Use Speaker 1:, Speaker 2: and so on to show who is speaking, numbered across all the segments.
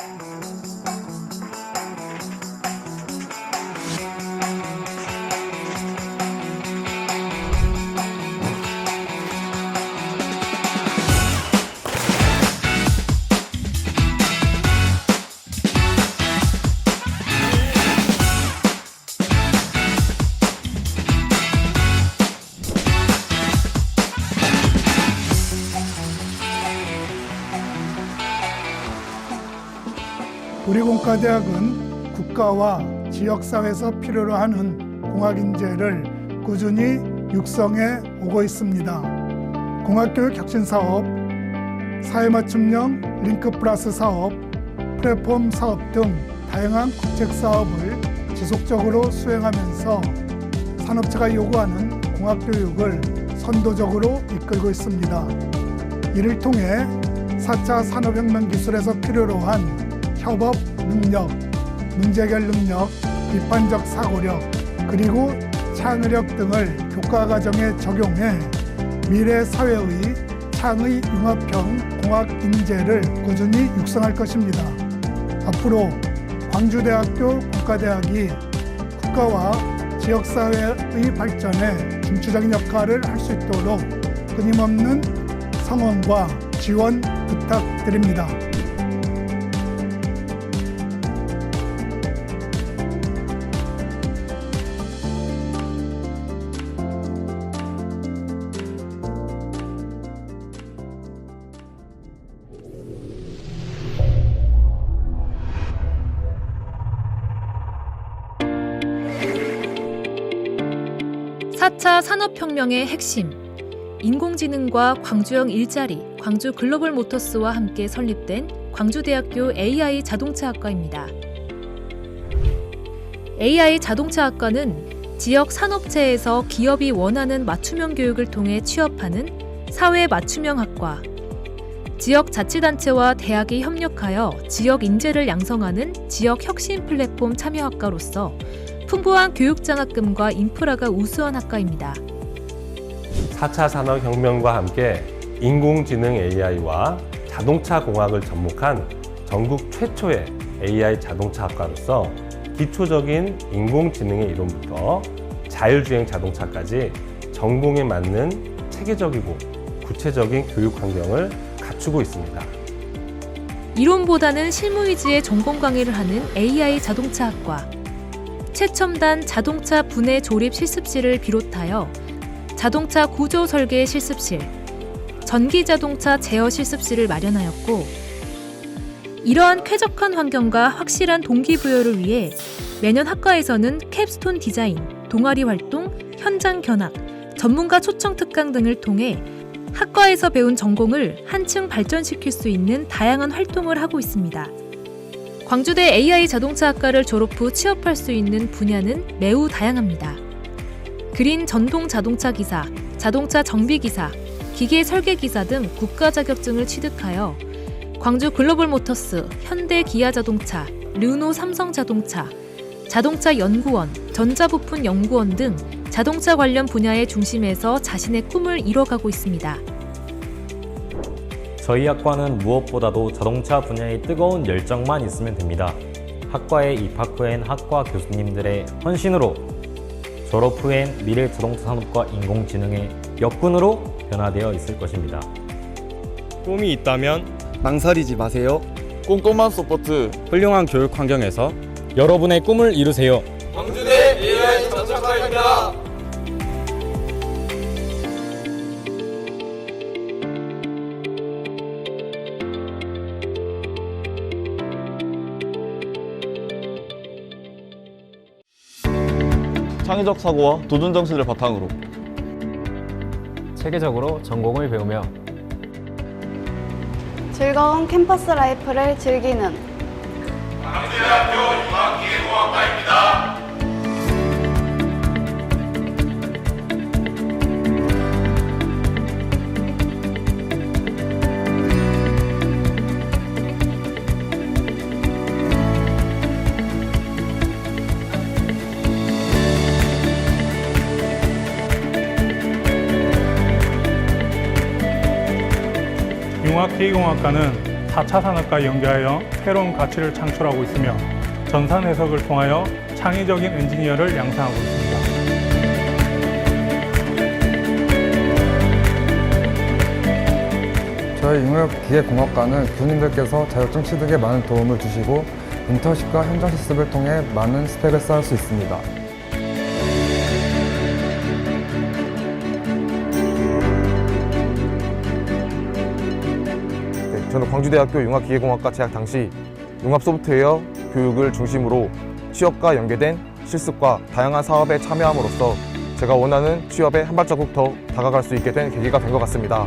Speaker 1: 우리 공과대학은 국가와 지역사회에서 필요로 하는 공학인재를 꾸준히 육성해 오고 있습니다. 공학교육 혁신 사업, 사회 맞춤형 링크 플러스 사업, 플랫폼 사업 등 다양한 국책 사업을 지속적으로 수행하면서 산업체가 요구하는 공학교육을 선도적으로 이끌고 있습니다. 이를 통해 4차 산업혁명 기술에서 필요로 한 협업 능력, 문제해결 능력, 비판적 사고력, 그리고 창의력 등을 교과 과정에 적용해 미래 사회의 창의 융합형 공학 인재를 꾸준히 육성할 것입니다. 앞으로 광주대학교 국가대학이 국가와 지역사회의 발전에 중추적인 역할을 할 수 있도록 끊임없는 성원과 지원 부탁드립니다.
Speaker 2: 혁명의 핵심 인공지능과 광주형 일자리 광주 글로벌 모터스와 함께 설립된 광주대학교 AI 자동차학과입니다. AI 자동차학과는 지역 산업체에서 기업이 원하는 맞춤형 교육을 통해 취업하는 사회 맞춤형 학과, 지역 자치단체와 대학이 협력하여 지역 인재를 양성하는 지역 혁신 플랫폼 참여학과로서 풍부한 교육 장학금과 인프라가 우수한 학과입니다.
Speaker 3: 4차 산업혁명과 함께 인공지능 AI와 자동차 공학을 접목한 전국 최초의 AI 자동차 학과로서 기초적인 인공지능의 이론부터 자율주행 자동차까지 전공에 맞는 체계적이고 구체적인 교육 환경을 갖추고 있습니다.
Speaker 2: 이론보다는 실무 위주의 전공 강의를 하는 AI 자동차학과, 최첨단 자동차 분해 조립 실습실을 비롯하여 자동차 구조 설계 실습실, 전기 자동차 제어 실습실을 마련하였고, 이러한 쾌적한 환경과 확실한 동기부여를 위해 매년 학과에서는 캡스톤 디자인, 동아리 활동, 현장 견학, 전문가 초청 특강 등을 통해 학과에서 배운 전공을 한층 발전시킬 수 있는 다양한 활동을 하고 있습니다. 광주대 AI 자동차학과를 졸업 후 취업할 수 있는 분야는 매우 다양합니다. 그린 전동 자동차 기사, 자동차 정비 기사, 기계 설계 기사 등 국가 자격증을 취득하여 광주 글로벌 모터스, 현대 기아 자동차, 르노 삼성 자동차, 자동차 연구원, 전자부품 연구원 등 자동차 관련 분야의 중심에서 자신의 꿈을 이뤄가고 있습니다.
Speaker 4: 저희 학과는 무엇보다도 자동차 분야의 뜨거운 열정만 있으면 됩니다. 학과에 입학 후엔 학과 교수님들의 헌신으로 졸업 후엔 미래 자동차 산업과 인공지능의 역군으로 변화되어 있을 것입니다.
Speaker 5: 꿈이 있다면
Speaker 6: 망설이지 마세요.
Speaker 5: 꼼꼼한 서포트
Speaker 4: 훌륭한 교육 환경에서 여러분의 꿈을 이루세요.
Speaker 5: 창의적 사고와 도전 정신을 바탕으로.
Speaker 4: 체계적으로 전공을 배우며
Speaker 7: 즐거운 캠퍼스 라이프를 즐기는
Speaker 8: 융합 K공학과는
Speaker 9: 4차 산업과 연계하여 새로운 가치를 창출하고 있으며 전산 해석을 통하여 창의적인 엔지니어를 양성하고 있습니다.
Speaker 10: 저희 융합기계공학과는 교수님들께서 자격증 취득에 많은 도움을 주시고 인턴십과 현장 실습을 통해 많은 스펙을 쌓을 수 있습니다.
Speaker 11: 저는 광주대학교 융합기계공학과 재학 당시 융합소프트웨어 교육을 중심으로 취업과 연계된 실습과 다양한 사업에 참여함으로써 제가 원하는 취업에 한 발자국 더 다가갈 수 있게 된 계기가 된 것 같습니다.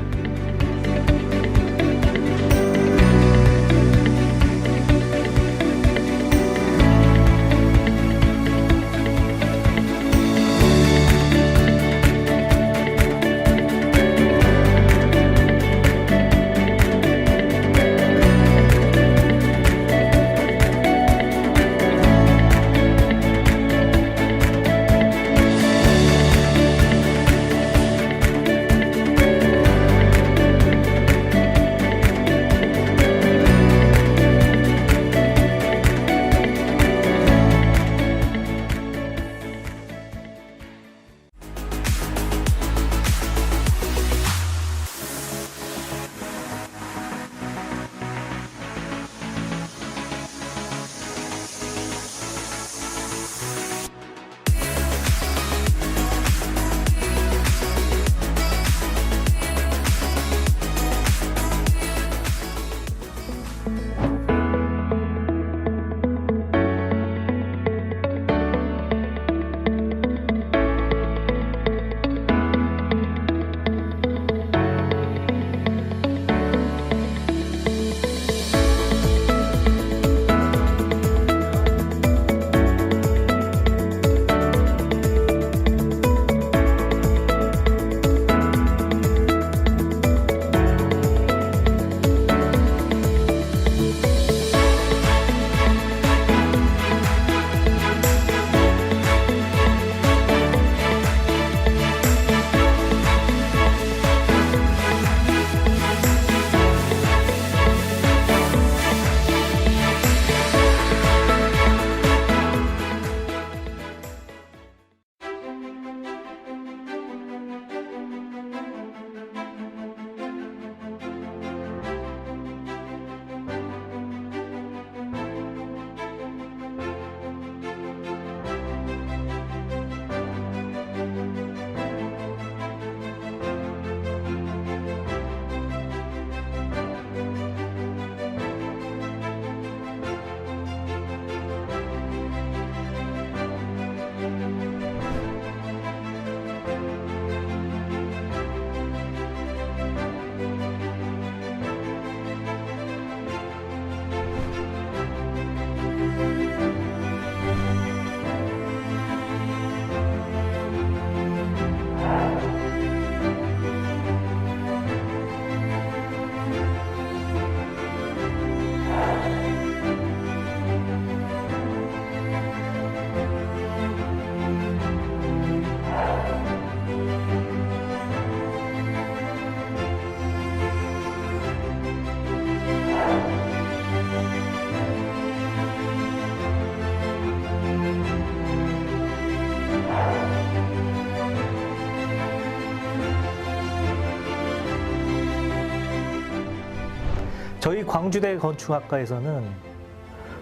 Speaker 12: 광주대 건축학과에서는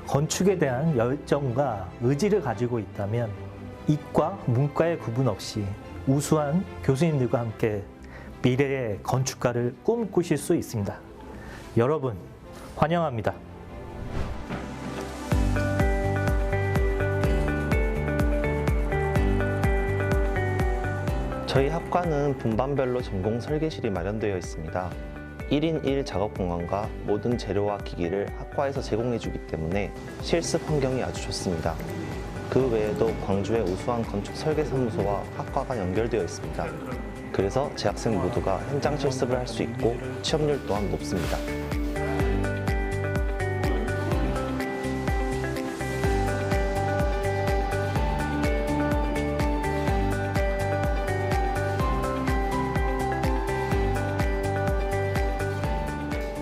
Speaker 12: 건축에 대한 열정과 의지를 가지고 있다면 이과, 문과의 구분 없이 우수한 교수님들과 함께 미래의 건축가를 꿈꾸실 수 있습니다. 여러분, 환영합니다.
Speaker 13: 저희 학과는 분반별로 전공 설계실이 마련되어 있습니다. 1인 1 작업 공간과 모든 재료와 기기를 학과에서 제공해 주기 때문에 실습 환경이 아주 좋습니다. 그 외에도 광주의 우수한 건축 설계 사무소와 학과가 연결되어 있습니다. 그래서 재학생 모두가 현장 실습을 할 수 있고 취업률 또한 높습니다.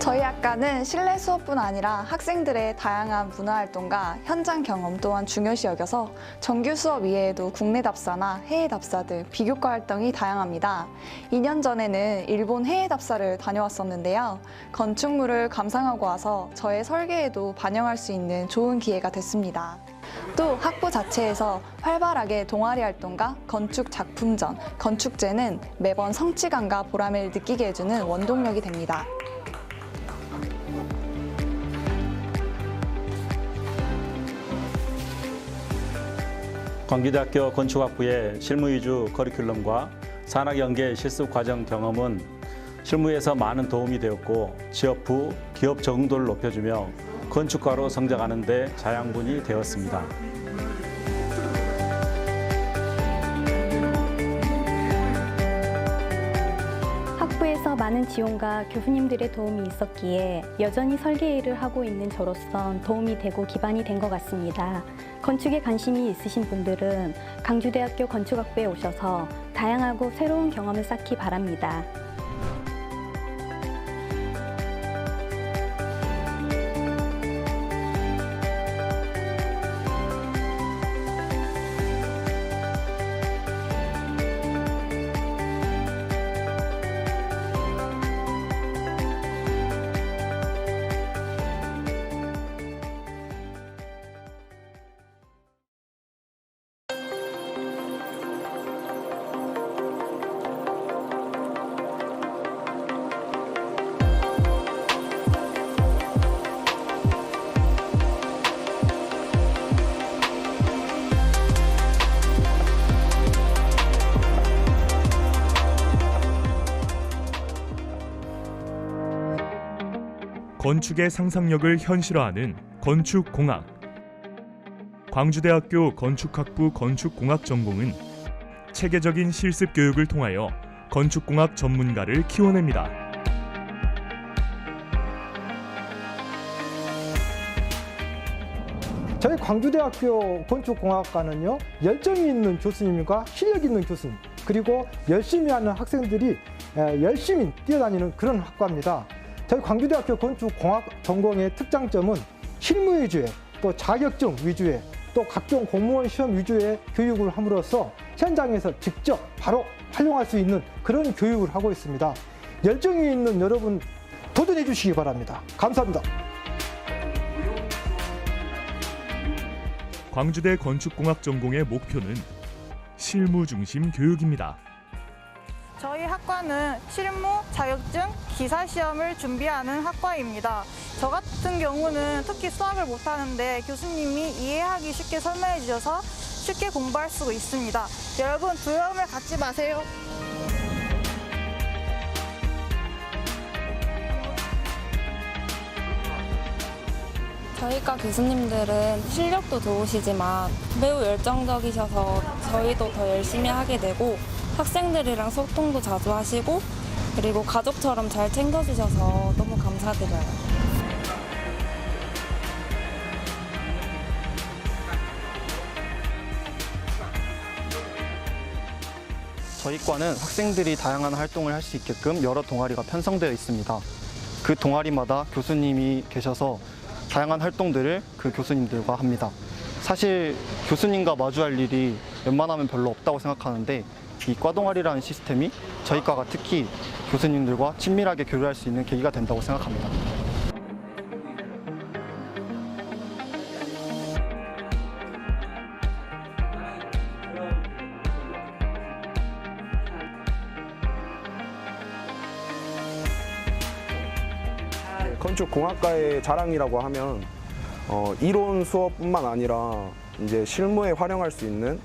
Speaker 7: 저희 건축학과는 실내 수업뿐 아니라 학생들의 다양한 문화활동과 현장 경험 또한 중요시 여겨서 정규 수업 이외에도 국내 답사나 해외 답사 등 비교과 활동이 다양합니다. 2년 전에는 일본 해외 답사를 다녀왔었는데요. 건축물을 감상하고 와서 저의 설계에도 반영할 수 있는 좋은 기회가 됐습니다. 또 학부 자체에서 활발하게 동아리 활동과 건축 작품전, 건축제는 매번 성취감과 보람을 느끼게 해주는 원동력이 됩니다.
Speaker 14: 광주대학교 건축학부의 실무 위주 커리큘럼과 산학 연계 실습 과정 경험은 실무에서 많은 도움이 되었고 취업 후 기업 적응도를 높여주며 건축가로 성장하는 데 자양분이 되었습니다.
Speaker 12: 많은 지원과 교수님들의 도움이 있었기에 여전히 설계 일을 하고 있는 저로선 도움이 되고 기반이 된 것 같습니다. 건축에 관심이 있으신 분들은 강주대학교 건축학부에 오셔서 다양하고 새로운 경험을 쌓기 바랍니다.
Speaker 15: 건축의 상상력을 현실화하는 건축공학. 광주대학교 건축학부 건축공학 전공은 체계적인 실습 교육을 통하여 건축공학 전문가를 키워냅니다.
Speaker 16: 저희 광주대학교 건축공학과는요 열정이 있는 교수님과 실력 있는 교수님 그리고 열심히 하는 학생들이 에, 열심히 뛰어다니는 그런 학과입니다. 저희 광주대학교 건축공학 전공의 특장점은 실무 위주의 또 자격증 위주의 또 각종 공무원 시험 위주의 교육을 함으로써 현장에서 직접 바로 활용할 수 있는 그런 교육을 하고 있습니다. 열정이 있는 여러분 도전해 주시기 바랍니다. 감사합니다.
Speaker 15: 광주대 건축공학 전공의 목표는 실무 중심 교육입니다.
Speaker 9: 저희 학과는 실무, 자격증, 기사 시험을 준비하는 학과입니다. 저 같은 경우는 특히 수학을 못하는데 교수님이 이해하기 쉽게 설명해 주셔서 쉽게 공부할 수 있습니다. 여러분 두려움을 갖지 마세요.
Speaker 17: 저희과 교수님들은 실력도 좋으시지만 매우 열정적이셔서 저희도 더 열심히 하게 되고 학생들이랑 소통도 자주 하시고 그리고 가족처럼 잘 챙겨주셔서 너무 감사드려요.
Speaker 18: 저희 과는 학생들이 다양한 활동을 할 수 있게끔 여러 동아리가 편성되어 있습니다. 그 동아리마다 교수님이 계셔서 다양한 활동들을 그 교수님들과 합니다. 사실 교수님과 마주할 일이 웬만하면 별로 없다고 생각하는데 이 과동아리라는 시스템이 저희 과가 특히 교수님들과 친밀하게 교류할 수 있는 계기가 된다고 생각합니다.
Speaker 19: 건축공학과의 자랑이라고 하면 어, 이론 수업뿐만 아니라 이제 실무에 활용할 수 있는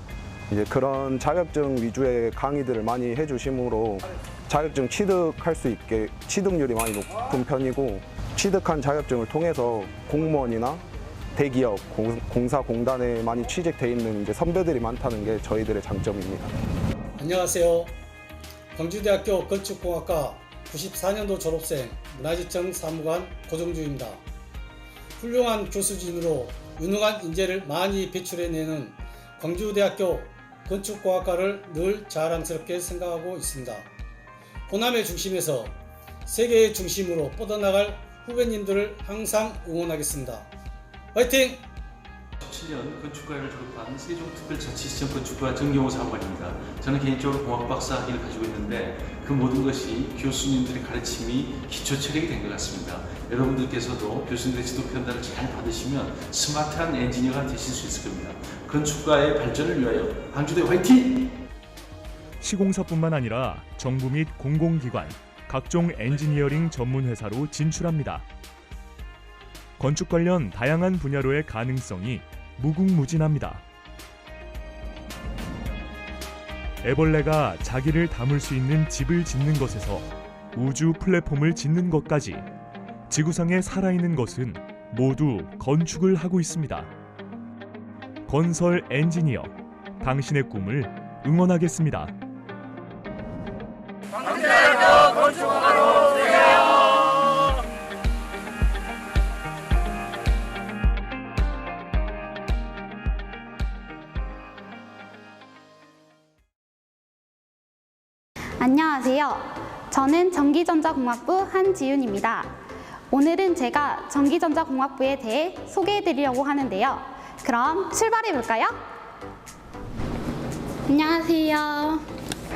Speaker 19: 이제 그런 자격증 위주의 강의들을 많이 해주심으로 자격증 취득할 수 있게 취득률이 많이 높은 편이고 취득한 자격증을 통해서 공무원이나 대기업, 공, 공사공단에 많이 취직돼 있는 이제 선배들이 많다는 게 저희들의 장점입니다.
Speaker 20: 안녕하세요. 광주대학교 건축공학과 94년도 졸업생 문화지청 사무관 고정주입니다. 훌륭한 교수진으로 유능한 인재를 많이 배출해내는 광주대학교 건축공학과를 늘 자랑스럽게 생각하고 있습니다. 호남의 중심에서 세계의 중심으로 뻗어나갈 후배님들을 항상 응원하겠습니다. 화이팅!
Speaker 21: 17년 건축과를 졸업한 세종특별자치시청 건축과 정경호 사무관입니다. 저는 개인적으로 공학 박사 학위를 가지고 있는데 그 모든 것이 교수님들의 가르침이 기초 체력이 된 것 같습니다. 여러분들께서도 교수님들의 지도 편단을 잘 받으시면 스마트한 엔지니어가 되실 수 있을 겁니다. 건축가의 발전을 위하여 광주대 화이팅!
Speaker 15: 시공사뿐만 아니라 정부 및 공공기관, 각종 엔지니어링 전문 회사로 진출합니다. 건축 관련 다양한 분야로의 가능성이 무궁무진합니다. 애벌레가 자기를 담을 수 있는 집을 짓는 것에서 우주 플랫폼을 짓는 것까지 지구상에 살아있는 것은 모두 건축을 하고 있습니다. 건설 엔지니어, 당신의 꿈을 응원하겠습니다.
Speaker 22: 건축
Speaker 23: 안녕하세요. 저는 전기전자공학부 한지윤입니다. 오늘은 제가 전기전자공학부에 대해 소개해 드리려고 하는데요. 그럼 출발해 볼까요? 안녕하세요.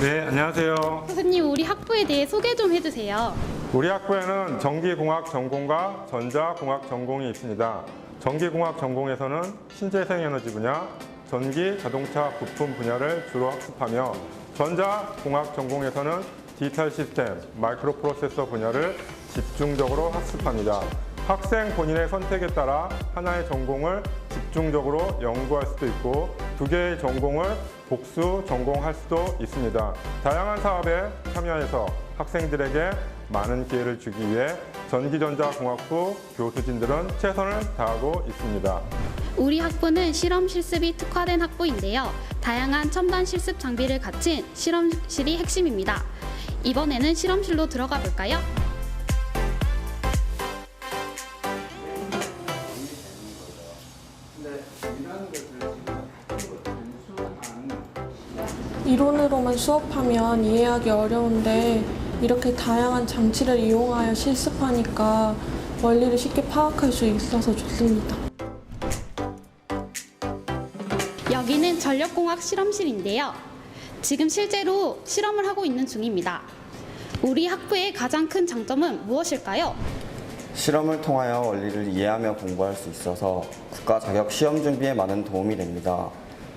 Speaker 24: 네, 안녕하세요.
Speaker 23: 교수님, 우리 학부에 대해 소개 좀 해주세요.
Speaker 24: 우리 학부에는 전기공학 전공과 전자공학 전공이 있습니다. 전기공학 전공에서는 신재생 에너지 분야, 전기, 자동차 부품 분야를 주로 학습하며 전자공학 전공에서는 디지털 시스템, 마이크로 프로세서 분야를 집중적으로 학습합니다. 학생 본인의 선택에 따라 하나의 전공을 집중적으로 연구할 수도 있고 두 개의 전공을 복수 전공할 수도 있습니다. 다양한 사업에 참여해서 학생들에게 많은 기회를 주기 위해 전기전자공학부 교수진들은 최선을 다하고 있습니다.
Speaker 23: 우리 학부는 실험 실습이 특화된 학부인데요. 다양한 첨단 실습 장비를 갖춘 실험실이 핵심입니다. 이번에는 실험실로 들어가 볼까요?
Speaker 25: 이론으로만 수업하면 이해하기 어려운데 이렇게 다양한 장치를 이용하여 실습하니까 원리를 쉽게 파악할 수 있어서 좋습니다.
Speaker 23: 전력공학 실험실인데요. 지금 실제로 실험을 하고 있는 중입니다. 우리 학부의 가장 큰 장점은 무엇일까요?
Speaker 26: 실험을 통하여 원리를 이해하며 공부할 수 있어서 국가 자격 시험 준비에 많은 도움이 됩니다.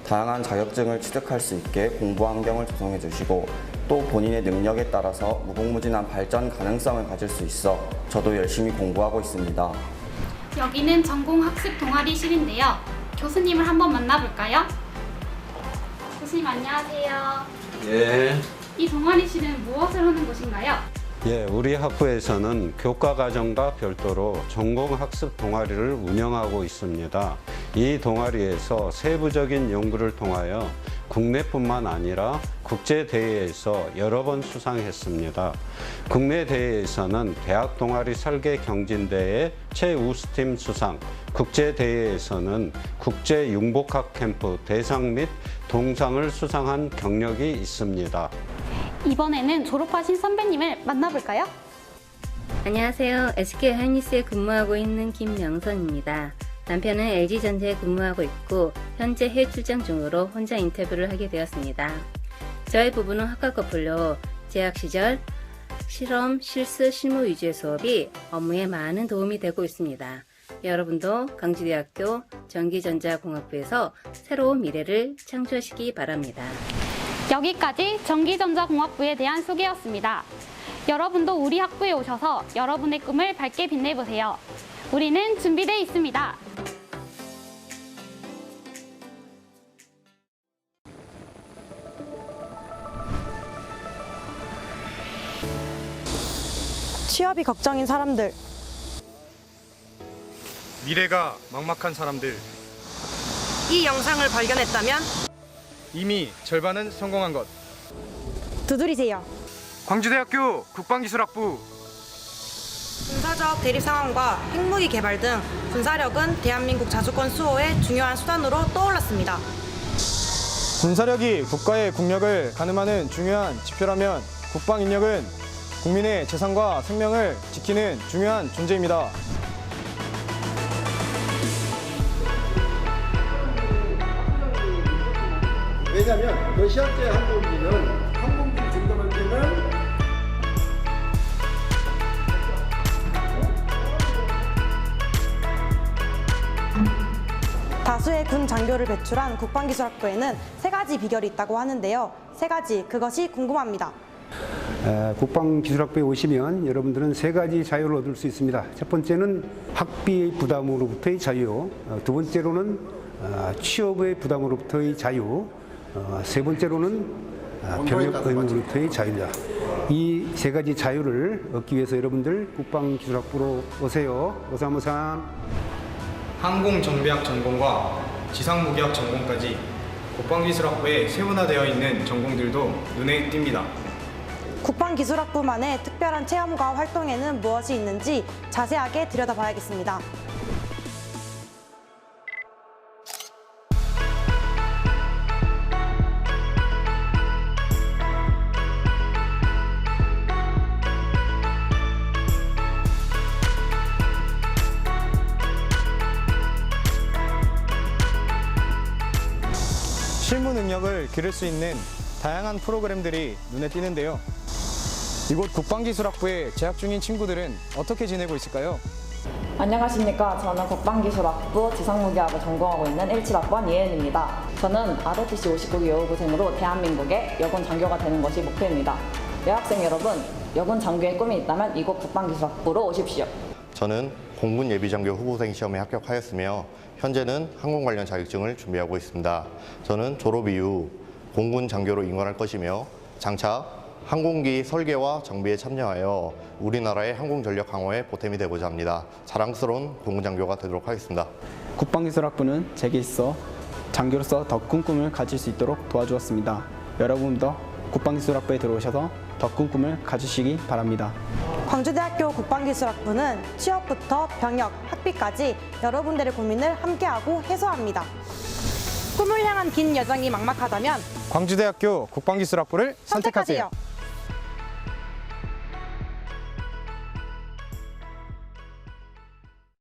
Speaker 26: 다양한 자격증을 취득할 수 있게 공부 환경을 조성해 주시고 또 본인의 능력에 따라서 무궁무진한 발전 가능성을 가질 수 있어 저도 열심히 공부하고 있습니다.
Speaker 23: 여기는 전공 학습 동아리실인데요. 교수님을 한번 만나볼까요? 교수님 안녕하세요.
Speaker 27: 예.
Speaker 23: 이 동아리실은 무엇을 하는 곳인가요?
Speaker 27: 예, 우리 학부에서는 교과 과정과 별도로 전공 학습 동아리를 운영하고 있습니다. 이 동아리에서 세부적인 연구를 통하여 국내뿐만 아니라 국제 대회에서 여러 번 수상했습니다. 국내 대회에서는 대학 동아리 설계 경진대회 최우수팀 수상, 국제 대회에서는 국제 융복학 캠프 대상 및 동상을 수상한 경력이 있습니다.
Speaker 23: 이번에는 졸업하신 선배님을 만나볼까요?
Speaker 28: 안녕하세요. SK 하이닉스에 근무하고 있는 김명선입니다. 남편은 LG전자에 근무하고 있고 현재 해외 출장 중으로 혼자 인터뷰를 하게 되었습니다. 저의 부부는 학과 커플로 재학 시절 실험, 실습, 실무 위주의 수업이 업무에 많은 도움이 되고 있습니다. 여러분도 강주대학교 전기전자공학부에서 새로운 미래를 창조하시기 바랍니다.
Speaker 23: 여기까지 전기전자공학부에 대한 소개였습니다. 여러분도 우리 학부에 오셔서 여러분의 꿈을 밝게 빛내보세요. 우리는 준비되어 있습니다.
Speaker 29: 취업이 걱정인 사람들,
Speaker 10: 미래가 막막한 사람들
Speaker 29: 이 영상을 발견했다면
Speaker 10: 이미 절반은 성공한 것
Speaker 29: 두드리세요.
Speaker 10: 광주대학교 국방기술학부
Speaker 29: 군사적 대립 상황과 핵무기 개발 등 군사력은 대한민국 자주권 수호의 중요한 수단으로 떠올랐습니다.
Speaker 18: 군사력이 국가의 국력을 가늠하는 중요한 지표라면 국방 인력은
Speaker 10: 국민의 재산과 생명을 지키는 중요한 존재입니다.
Speaker 30: 왜냐하면 러시아제 항공기는 항공기 점검할 때는
Speaker 29: 다수의 군 장교를 배출한 국방기술학부에는 세 가지 비결이 있다고 하는데요. 세 가지 그것이 궁금합니다.
Speaker 31: 에, 국방기술학부에 오시면 여러분들은 세 가지 자유를 얻을 수 있습니다. 첫 번째는 학비 부담으로부터의 자유, 어, 두 번째로는 어, 취업의 부담으로부터의 자유, 어, 세 번째로는 어, 병역 의무로부터의 자유입니다. 이 세 가지 자유를 얻기 위해서 여러분들 국방기술학부로 오세요. 오사무삼.
Speaker 10: 항공정비학 전공과 지상무기학 전공까지 국방기술학부에 세분화되어 있는 전공들도 눈에 띕니다.
Speaker 29: 국방기술학부만의 특별한 체험과 활동에는 무엇이 있는지 자세하게 들여다봐야겠습니다.
Speaker 10: 실무 능력을 기를 수 있는 다양한 프로그램들이 눈에 띄는데요. 이곳 국방기술학부에 재학 중인 친구들은 어떻게 지내고 있을까요?
Speaker 32: 안녕하십니까. 저는 국방기술학부 지상무기학을 전공하고 있는 17학번 이혜은입니다. 저는 ROTC 59기 여우고생으로 대한민국의 여군 장교가 되는 것이 목표입니다. 여학생 여러분, 여군 장교의 꿈이 있다면 이곳 국방기술학부로 오십시오.
Speaker 33: 저는 공군 예비장교 후보생 시험에 합격하였으며 현재는 항공 관련 자격증을 준비하고 있습니다. 저는 졸업 이후 공군 장교로 임관할 것이며 장차 항공기 설계와 정비에 참여하여 우리나라의 항공 전력 강화에 보탬이 되고자 합니다. 자랑스러운 공군 장교가 되도록 하겠습니다.
Speaker 34: 국방기술학부는 제게 있어 장교로서 더 큰 꿈을 가질 수 있도록 도와주었습니다. 여러분도 국방기술학부에 들어오셔서 더 큰 꿈을 가지시기 바랍니다.
Speaker 29: 광주대학교 국방기술학부는 취업부터 병역, 학비까지 여러 분들의 고민을 함께하고 해소합니다. 꿈을 향한 긴 여정이 막막하다면
Speaker 10: 광주대학교 국방기술학부를 선택하세요.
Speaker 29: 선택하세요.